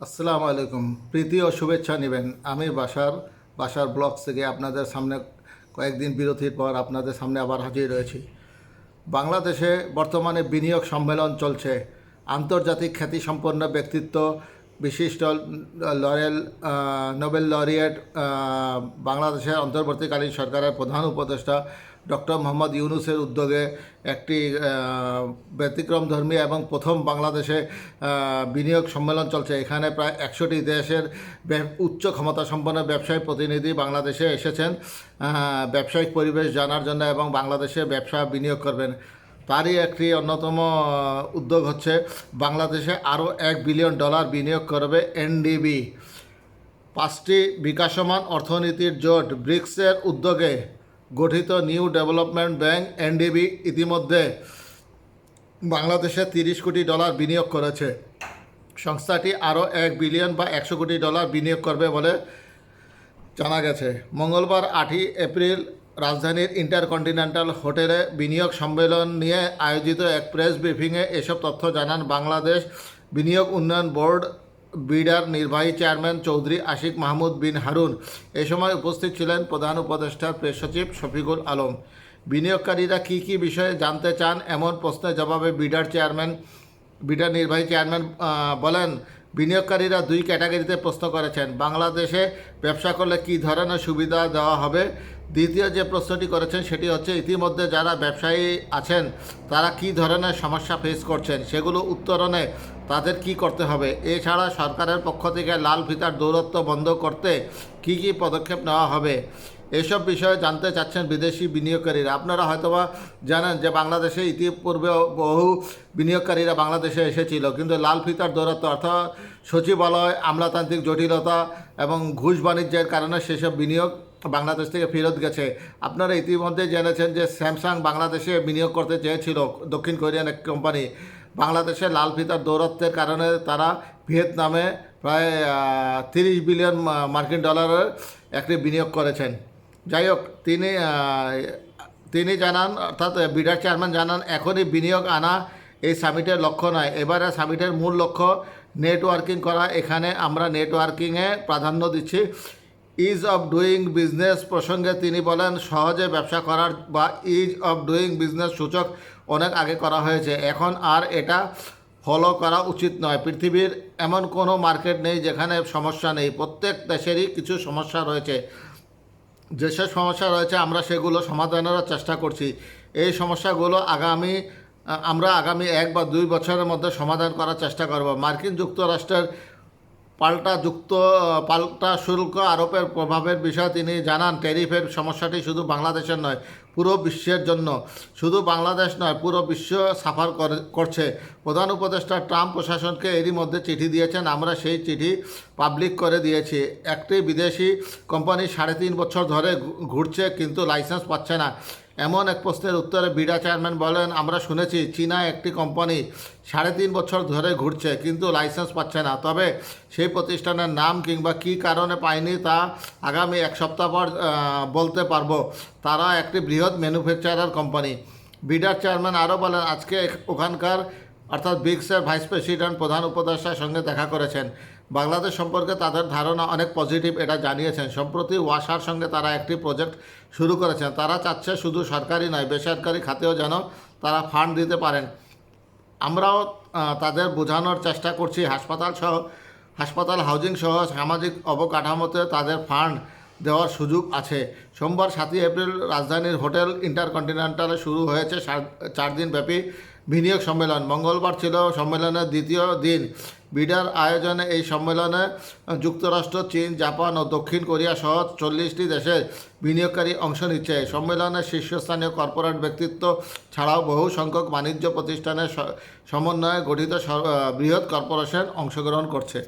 আসসালামু আলাইকুম। প্রীতি ও শুভেচ্ছা নেবেন। আমি বাসার বাসার ব্লগ থেকে আপনাদের সামনে কয়েকদিন বিরতির পর আপনাদের সামনে আবার হাজির রয়েছি বাংলাদেশে বর্তমানে বিনিয়োগ সম্মেলন চলছে। আন্তর্জাতিক খ্যাতিসম্পন্ন ব্যক্তিত্ব বিশিষ্ট লরেল নোবেল লরিয়েট বাংলাদেশের অন্তর্বর্তীকালীন সরকারের প্রধান উপদেষ্টা ডক্টর মোহাম্মদ ইউনুসের উদ্যোগে একটি আহ, ব্যতিক্রমধর্মী এবং প্রথম বাংলাদেশে বিনিয়োগ সম্মেলন চলছে। এখানে প্রায় একশোটি দেশের উচ্চ ক্ষমতা সম্পন্ন ব্যবসায়ী প্রতিনিধি বাংলাদেশে এসেছেন। ব্যবসায়িক পরিবেশ জানার জন্য এবং বাংলাদেশে ব্যবসা বিনিয়োগ করবেন। তারই একটি অন্যতম উদ্যোগ হচ্ছে বাংলাদেশে আরও এক বিলিয়ন ডলার বিনিয়োগ করবে এনডিবি। পাঁচটি বিকাশমান অর্থনীতির জোট ব্রিক্সের উদ্যোগে গঠিত নিউ ডেভেলপমেন্ট ব্যাংক এনডিবি ইতিমধ্যে বাংলাদেশে তিরিশ কোটি ডলার বিনিয়োগ করেছে। সংস্থাটি আরও এক বিলিয়ন বা একশো কোটি ডলার বিনিয়োগ করবে বলে জানা গেছে। মঙ্গলবার আটই এপ্রিল রাজধানীর ইন্টারকন্টিনেন্টাল হোটেলে বিনিয়োগ সম্মেলন নিয়ে আয়োজিত এক প্রেস ব্রিফিংয়ে এসব তথ্য জানান বাংলাদেশ বিনিয়োগ উন্নয়ন বোর্ড বিডার নির্বাহী চেয়ারম্যান চৌধুরী আশিক মাহমুদ বিন হারুন এ সময় উপস্থিত ছিলেন প্রধান উপদেষ্টা প্রেস সচিব শফিকুল আলম। বিনিয়োগকারীরা কী কী বিষয়ে জানতে চান এমন প্রশ্নের জবাবে বিডার চেয়ারম্যান, বিডার নির্বাহী চেয়ারম্যান বলেন, বিনিয়োগকারীরা দুই ক্যাটাগরিতে প্রশ্ন করেছেন। বাংলাদেশে ব্যবসা করলে কী ধরনের সুবিধা দেওয়া হবে? দ্বিতীয় যে প্রশ্নটি করেছেন সেটি হচ্ছে, ইতিমধ্যে যারা ব্যবসায়ী আছেন, তারা কী ধরনের সমস্যা ফেস করছেন? সেগুলো উত্তরণে তাদের কি করতে হবে? এছাড়া সরকারের পক্ষ থেকে লাল ফিতার দৌরত্ব বন্ধ করতে কি কি পদক্ষেপ নেওয়া হবে? এসব বিষয়ে জানতে চাচ্ছেন বিদেশি বিনিয়োগকারীরা। আপনারা হয়তোবা জানেন যে বাংলাদেশে ইতিপূর্বে বহু বিনিয়োগকারীরা বাংলাদেশে এসেছিল, কিন্তু লাল ফিতার দৌরত্ব অর্থাৎ সচিবালয়, আমলাতান্ত্রিক জটিলতা এবং ঘুষ বাণিজ্যের কারণে সেসব বিনিয়োগ বাংলাদেশ থেকে ফেরত গেছে। আপনারা ইতিমধ্যে জেনেছেন যে স্যামসাং বাংলাদেশে বিনিয়োগ করতে চেয়েছিল দক্ষিণ কোরিয়ান এক কোম্পানি বাংলাদেশে লাল ফিতার দৌরত্বের কারণে তারা ভিয়েতনামে প্রায় তিরিশ বিলিয়ন মার্কিন ডলারের একটি বিনিয়োগ করেছেন। যাই হোক, তিনি তিনি জানান, অর্থাৎ বিডার চেয়ারম্যান জানান, এখনই বিনিয়োগ আনা এই সামিটের লক্ষ্য নয়। এবারে সামিটের মূল লক্ষ্য নেটওয়ার্কিং করা। এখানে আমরা নেটওয়ার্কিংয়ে প্রাধান্য দিচ্ছি। ইজ অফ ডুইং বিজনেস প্রসঙ্গে তিনি বলেন, সহজে ব্যবসা করার বা ইজ অফ ডুইং বিজনেস সূচক অনেক আগে করা হয়েছে। এখন আর এটা ফলো করা উচিত নয়। পৃথিবীর এমন কোনো মার্কেট নেই যেখানে সমস্যা নেই। প্রত্যেক দেশেরই কিছু সমস্যা রয়েছে। যেসব সমস্যা রয়েছে, আমরা সেগুলো সমাধানের চেষ্টা করছি। এই সমস্যাগুলো আগামী আমরা আগামী এক বা দুই বছরের মধ্যে সমাধান করার চেষ্টা করব। মার্কিন যুক্তরাষ্ট্রের পাল্টা যুক্ত, পাল্টা শুল্ক আরোপের প্রভাবের বিষয়ে তিনি জানান, ট্যারিফের সমস্যাটি শুধু বাংলাদেশের নয়, পুরো বিশ্বের জন্য। শুধু বাংলাদেশ নয়, পুরো বিশ্ব সাফার করে- করছে। প্রধান উপদেষ্টা ট্রাম্প প্রশাসনকে এরই মধ্যে চিঠি দিয়েছেন, আমরা সেই চিঠি পাবলিক করে দিয়েছি। একটি বিদেশি কোম্পানি সাড়ে তিন বছর ধরে ঘুরছে, কিন্তু লাইসেন্স পাচ্ছে না। এমন এক প্রশ্নের উত্তরে বিডা চেয়ারম্যান বলেন, আমরা শুনেছি চীনা একটি কোম্পানি সাড়ে তিন বছর ধরে ঘুরছে, কিন্তু লাইসেন্স পাচ্ছে না। তবে সেই প্রতিষ্ঠানের নাম কিংবা কী কারণে পায়নি তা আগামী এক সপ্তাহ পর বলতে পারব। তারা একটি বৃহৎ ম্যানুফ্যাকচারার কোম্পানি। বিডার চেয়ারম্যান আরও বলেন, আজকে ওখানকার অর্থাৎ ব্রিক্সের ভাইস প্রেসিডেন্ট, প্রধান উপদেষ্টার সঙ্গে দেখা করেছেন। বাংলাদেশ সম্পর্কে তাদের ধারণা অনেক পজিটিভ এটা জানিয়েছেন। সম্প্রতি ওয়াসার সঙ্গে তারা একটি প্রজেক্ট শুরু করেছেন। তারা চাচ্ছে শুধু সরকারি নয়, বেসরকারি খাতেও যেন তারা ফান্ড দিতে পারেন। আমরাও তাদের বোঝানোর চেষ্টা করছি। হাসপাতাল সহ, হাসপাতাল হাউজিং সহ সামাজিক অবকাঠামোতে তাদের ফান্ড দেওয়ার সুযোগ আছে। সোমবার সাতই এপ্রিল রাজধানীর হোটেল ইন্টারকন্টিনেন্টালে শুরু হয়েছে চার দিন ব্যাপী বিনিয়োগ সম্মেলন। মঙ্গলবার ছিল সম্মেলনের দ্বিতীয় দিন। বিডার আয়োজনে এই সম্মেলনে যুক্তরাষ্ট্র, চীন, জাপান ও দক্ষিণ কোরিয়া সহ চল্লিশটি দেশের বিনিয়োগকারী অংশ নিচ্ছে। সম্মেলনে শীর্ষস্থানীয় কর্পোরেট ব্যক্তিত্ব ছাড়াও বহু সংখ্যক বাণিজ্য প্রতিষ্ঠানের সমন্বয়ে গঠিত বৃহৎ কর্পোরেশন অংশগ্রহণ করছে।